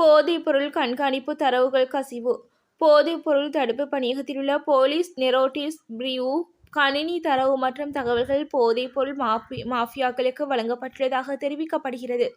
போதைப்பொருள் கண்காணிப்பு தரவுகள் கசிவு. போதைப்பொருள் தடுப்பு பணியகத்திலுள்ள போலீஸ் நெரோட்டிஸ் பிரிவு கணினி தரவு மற்றும் தகவல்கள் போதைப்பொருள் மாஃபி மாஃபியாக்களுக்கு வழங்கப்பட்டுள்ளதாக தெரிவிக்கப்படுகிறது.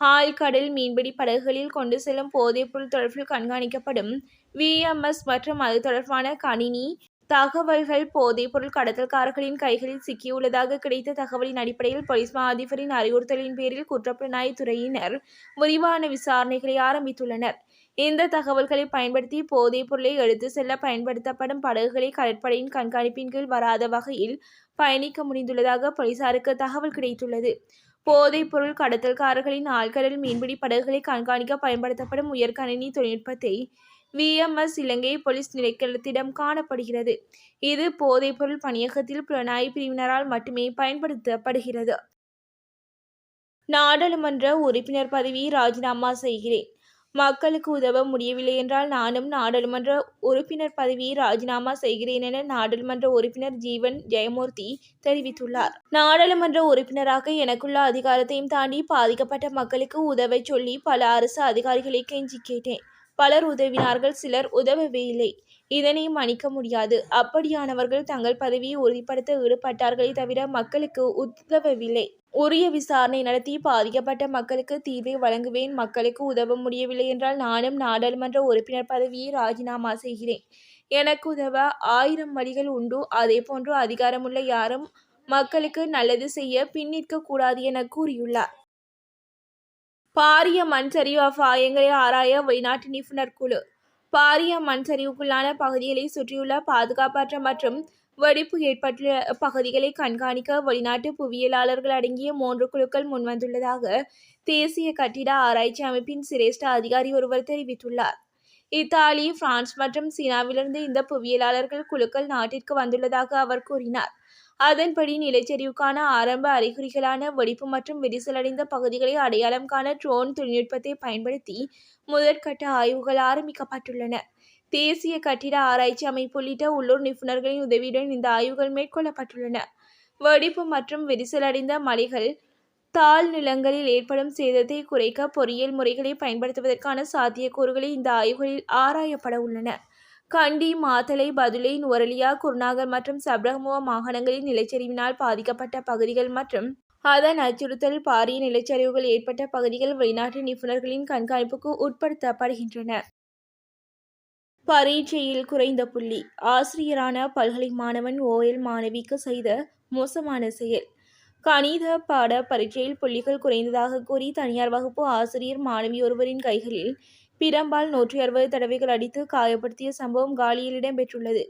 ஆழ்கடல் மீன்பிடி படகுகளில் கொண்டு செல்லும் போதைப்பொருள் தொடர்பில் கண்காணிக்கப்படும் விஎம்எஸ் மற்றும் அது தொடர்பான கணினி தகவல்கள் போதைப் பொருள் கடத்தல்காரர்களின் கைகளில் சிக்கியுள்ளதாக கிடைத்த தகவலின் அடிப்படையில் போலீஸ் மா அதிபரின் அறிவுறுத்தலின் பேரில் குற்றப்புலனாய்வு துறையினர் விரிவான விசாரணைகளை ஆரம்பித்துள்ளனர். இந்த தகவல்களை பயன்படுத்தி போதைப் பொருளை எடுத்து செல்ல பயன்படுத்தப்படும் படகுகளை கடற்படையின் கண்காணிப்பின் கீழ் வராத வகையில் பயணிக்க முடிந்துள்ளதாக போலீசாருக்கு தகவல் கிடைத்துள்ளது. போதைப் பொருள் கடத்தல்காரர்களின் ஆழ்கடல் மீன்பிடி படகுகளை கண்காணிக்க பயன்படுத்தப்படும் உயர்கணினி தொழில்நுட்பத்தை விஎம்எஸ் இலங்கை போலீஸ் நிலைக்களத்திடம் காணப்படுகிறது. இது போதைப் பொருள் பணியகத்தில் புலனாய்வு பிரிவினரால் மட்டுமே பயன்படுத்தப்படுகிறது. நாடாளுமன்ற உறுப்பினர் பதவியை ராஜினாமா செய்கிறேன். மக்களுக்கு உதவ முடியவில்லை என்றால் நானும் நாடாளுமன்ற உறுப்பினர் பதவியை ராஜினாமா செய்கிறேன் என நாடாளுமன்ற உறுப்பினர் ஜீவன் ஜெயமூர்த்தி தெரிவித்துள்ளார். நாடாளுமன்ற உறுப்பினராக எனக்குள்ள அதிகாரத்தையும் தாண்டி பாதிக்கப்பட்ட மக்களுக்கு உதவ சொல்லி பல அரசு அதிகாரிகளை கெஞ்சி கேட்டேன். பலர் உதவினார்கள் சிலர் உதவவே இல்லை. இதனை மன்னிக்க முடியாது. அப்படியானவர்கள் தங்கள் பதவியை உறுதிப்படுத்த ஈடுபட்டார்களே தவிர மக்களுக்கு உதவவில்லை. உரிய விசாரணை நடத்தி பாதிக்கப்பட்ட மக்களுக்கு தீர்வை வழங்குவேன். மக்களுக்கு உதவ முடியவில்லை என்றால் நானும் நாடாளுமன்ற உறுப்பினர் பதவியை ராஜினாமா செய்கிறேன். எனக்கு உதவ ஆயிரம் வழிகள் உண்டு. அதே போன்று அதிகாரமுள்ள யாரும் மக்களுக்கு நல்லது செய்ய பின்னிற்க கூடாது என கூறியுள்ளார். பாரிய மண் சரிவு அபாயங்களை ஆராய வெளிநாட்டு நிபுணர் குழு பாரிய மண் சரிவுக்குள்ளான பகுதிகளை சுற்றியுள்ள பாதுகாப்பற்ற மற்றும் வெடிப்பு ஏற்பட்டுள்ள பகுதிகளை கண்காணிக்க வெளிநாட்டு புவியியலாளர்கள் அடங்கிய மூன்று குழுக்கள் முன்வந்துள்ளதாக தேசிய கட்டிட ஆராய்ச்சி அமைப்பின் சிரேஷ்ட அதிகாரி ஒருவர் தெரிவித்துள்ளார். இத்தாலி பிரான்ஸ் மற்றும் சீனாவிலிருந்து இந்த புவியியலாளர்கள் குழுக்கள் நாட்டிற்கு வந்துள்ளதாக அவர் கூறினார். அதன்படி நிலச்சரிவுக்கான ஆரம்ப அறிகுறிகளான வெடிப்பு மற்றும் விரிசலடைந்த பகுதிகளை அடையாளம் காண ட்ரோன் தொழில்நுட்பத்தை பயன்படுத்தி முதற்கட்ட ஆய்வுகள் ஆரம்பிக்கப்பட்டுள்ளன. தேசிய கட்டிட ஆராய்ச்சி அமைப்பு உள்ளிட்ட உள்ளூர் நிபுணர்களின் உதவியுடன் இந்த ஆய்வுகள் மேற்கொள்ளப்பட்டுள்ளன. வெடிப்பு மற்றும் விரிசலடைந்த மலைகள் தாழ் நிலங்களில் ஏற்படும் சேதத்தை குறைக்க பொறியியல் முறைகளை பயன்படுத்துவதற்கான சாத்தியக்கூறுகளை இந்த ஆய்வுகளில் ஆராயப்பட உள்ளன. கண்டி மாத்தலை பதுளை நுவரலியா குருநாகர் மற்றும் சப்ரகமுவ மாகாணங்களின் நிலச்சரிவினால் பாதிக்கப்பட்ட பகுதிகள் மற்றும் அதன் அச்சுறுத்தல் பாரிய நிலச்சரிவுகள் ஏற்பட்ட பகுதிகள் வெளிநாட்டு நிபுணர்களின் கண்காணிப்புக்கு உட்படுத்தப்படுகின்றன. பரீட்சையில் குறைந்த புள்ளி ஆசிரியரான பல்கலை மாணவன் ஓஎல் மாணவிக்கு செய்த மோசமான செயல். கணித பாட பரீட்சையில் புள்ளிகள் குறைந்ததாக கூறி தனியார் வகுப்பு ஆசிரியர் மாணவி ஒருவரின் கைகளில் பிரம்பால் நூற்றி அறுபது தடவைகள் அடித்து காயப்படுத்திய சம்பவம் காலியில் இடம்பெற்றுள்ளது.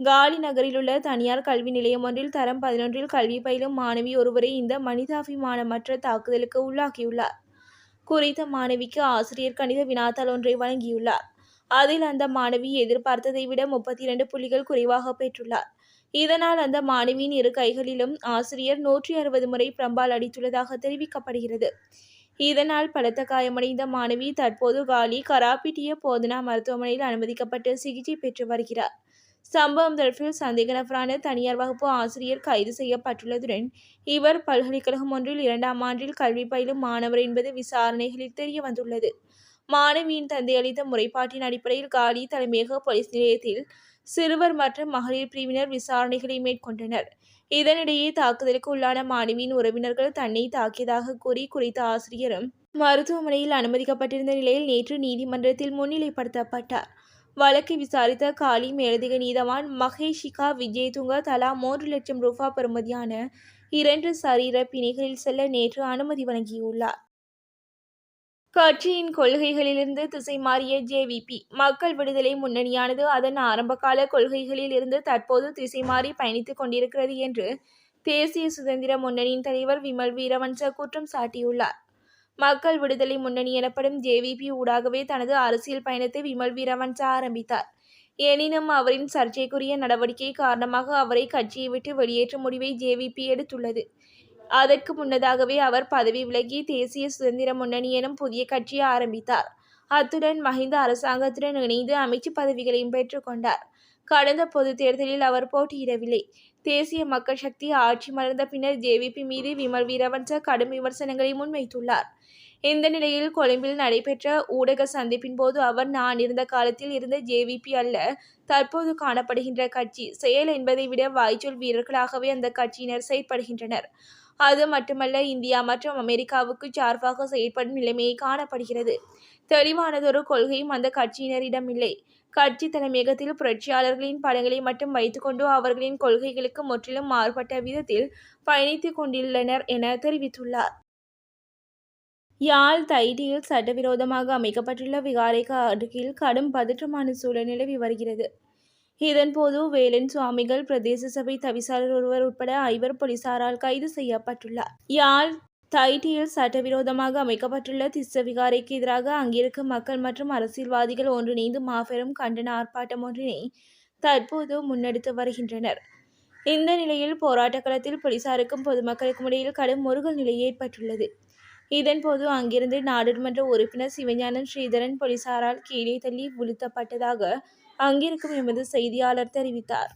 காலி நகரில் உள்ள தனியார் கல்வி நிலையம் ஒன்றில் தரம் பதினொன்றில் கல்வி பயிலும் மாணவி ஒருவரை இந்த மனிதாபிமானமற்ற தாக்குதலுக்கு உள்ளாக்கியுள்ளார். குறித்த மாணவிக்கு ஆசிரியர் கணித வினாத்தாள் ஒன்றை வழங்கியுள்ளார். அதில் அந்த மாணவி எதிர்பார்த்ததை விட முப்பத்தி இரண்டு புள்ளிகள் குறைவாக பெற்றுள்ளார். இதனால் அந்த மாணவியின் இரு கைகளிலும் ஆசிரியர் நூற்றி அறுபது முறை பிரம்பால் அடித்துள்ளதாக தெரிவிக்கப்படுகிறது. இதனால் பலத்த காயமடைந்த மாணவி தற்போது காலி கராப்பிட்டிய போதனா மருத்துவமனையில் அனுமதிக்கப்பட்டு சிகிச்சை பெற்று வருகிறார். சம்பவம் தொடர்பில் சந்தேக நபரான தனியார் வகுப்பு ஆசிரியர் கைது செய்யப்பட்டுள்ளதுடன் இவர் பல்கலைக்கழகம் ஒன்றில் இரண்டாம் ஆண்டில் கல்வி பயிலும் மாணவர் என்பது விசாரணைகளில் தெரிய வந்துள்ளது மாணவியின் தந்தை அளித்த முறைப்பாட்டின் அடிப்படையில் காலி தலைமையக போலீஸ் நிலையத்தில் சிறுவர் மற்றும் மகளிர் பிரிவினர் விசாரணைகளை மேற்கொண்டனர். இதனிடையே தாக்குதலுக்கு உள்ளான மாணவியின் உறவினர்கள் தன்னை தாக்கியதாக கூறி குறித்த ஆசிரியரும் மருத்துவமனையில் அனுமதிக்கப்பட்டிருந்த நிலையில் நேற்று நீதிமன்றத்தில் முன்னிலைப்படுத்தப்பட்டார். வழக்கை விசாரித்த காலி மேலதிக நீதவான் மகேஷிகா விஜயதுங்க தலா மூன்று லட்சம் ரூபாய் பெறுமதியான இரண்டு சரீர பிணைகளில் செல்ல நேற்று அனுமதி வழங்கியுள்ளார். கட்சியின் கொள்கைகளிலிருந்து திசை மாறிய ஜேவிபி மக்கள் விடுதலை முன்னணியானது அதன் ஆரம்பகால கொள்கைகளில் இருந்து தற்போது திசை மாறி பயணித்துக் கொண்டிருக்கிறது என்று தேசிய சுதந்திர முன்னணியின் தலைவர் விமல் வீரவன்ச குற்றம் சாட்டியுள்ளார். மக்கள் விடுதலை முன்னணி எனப்படும் ஜேவிபி ஊடாகவே தனது அரசியல் பயணத்தை விமல் வீரவன்ச ஆரம்பித்தார். எனினும் அவரின் சர்ச்சைக்குரிய நடவடிக்கை காரணமாக அவரை கட்சியை விட்டு வெளியேற்றும் முடிவை ஜேவிபி எடுத்துள்ளது. அதற்கு முன்னதாகவே அவர் பதவி விலகி தேசிய சுதந்திர முன்னணி எனும் புதிய கட்சியை ஆரம்பித்தார். அத்துடன் மஹிந்த அரசாங்கத்துடன் இணைந்து அமைச்சு பதவிகளையும் பெற்றுக்கொண்டார் கடந்த பொது தேர்தலில் அவர் போட்டியிடவில்லை. தேசிய மக்கள் சக்தி ஆட்சி மலர்ந்த பின்னர் ஜேவிபி மீது விமல் வீரவன்ச கடும் விமர்சனங்களை முன்வைத்துள்ளார். இந்த நிலையில் கொழும்பில் நடைபெற்ற ஊடக சந்திப்பின் போது அவர் நான் இருந்த காலத்தில் இருந்த ஜேவிபி அல்ல தற்போது காணப்படுகின்ற கட்சி செயல் என்பதை விட வாய்ச்சொல் வீரர்களாகவே அந்த கட்சியினர் செயற்படுகின்றனர். அது மட்டுமல்ல இந்தியா மற்றும் அமெரிக்காவுக்கு சார்பாக செயற்படும் நிலைமையை காணப்படுகிறது. தெளிவானதொரு கொள்கையும் அந்த கட்சியினரிடம் இல்லை கட்சி தலைமையகத்தில் புரட்சியாளர்களின் படங்களை மட்டும் வைத்துக்கொண்டு அவர்களின் கொள்கைகளுக்கு முற்றிலும் மாறுபட்ட விதத்தில் பயணித்துக் கொண்டுள்ளனர் என தெரிவித்துள்ளார். யாழ் தைடியில் சட்டவிரோதமாக அமைக்கப்பட்டுள்ள விகாரைக்கு அருகில் கடும் பதற்றமான சூழல் நிலவி வருகிறது. இதன்போது வேலன் சுவாமிகள் பிரதேச சபை தவிசாளர் ஒருவர் உட்பட ஐவர் போலீசாரால் கைது செய்யப்பட்டுள்ளார். யாழ் தைட்டியில் சட்டவிரோதமாக அமைக்கப்பட்டுள்ள திஸ்ஸ விகாரைக்கு எதிராக அங்கிருக்கும் மக்கள் மற்றும் அரசியல்வாதிகள் ஒன்றிணைந்து மாபெரும் கண்டன ஆர்ப்பாட்டம் ஒன்றினை தற்போது முன்னெடுத்து வருகின்றனர். இந்த நிலையில் போராட்டக் களத்தில் போலீசாருக்கும் பொதுமக்களுக்கும் இடையில் கடும் முருகல் நிலை ஏற்பட்டுள்ளது. இதன்போது அங்கிருந்து நாடாளுமன்ற உறுப்பினர் சிவஞானம் ஸ்ரீதரன் போலீசாரால் கீழே தள்ளி வீழ்த்தப்பட்டதாக அங்கிருக்கும் எமது செய்தியாளர் தெரிவித்தார்.